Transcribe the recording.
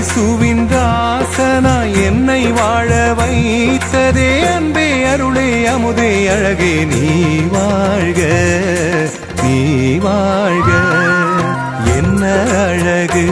இயேசுவின் ராசனா என்னை வாழ வைத்ததே அன்பே அருளே அமுதே அழகே நீ வாழ்க நீ வாழ்க. என்ன அழகு?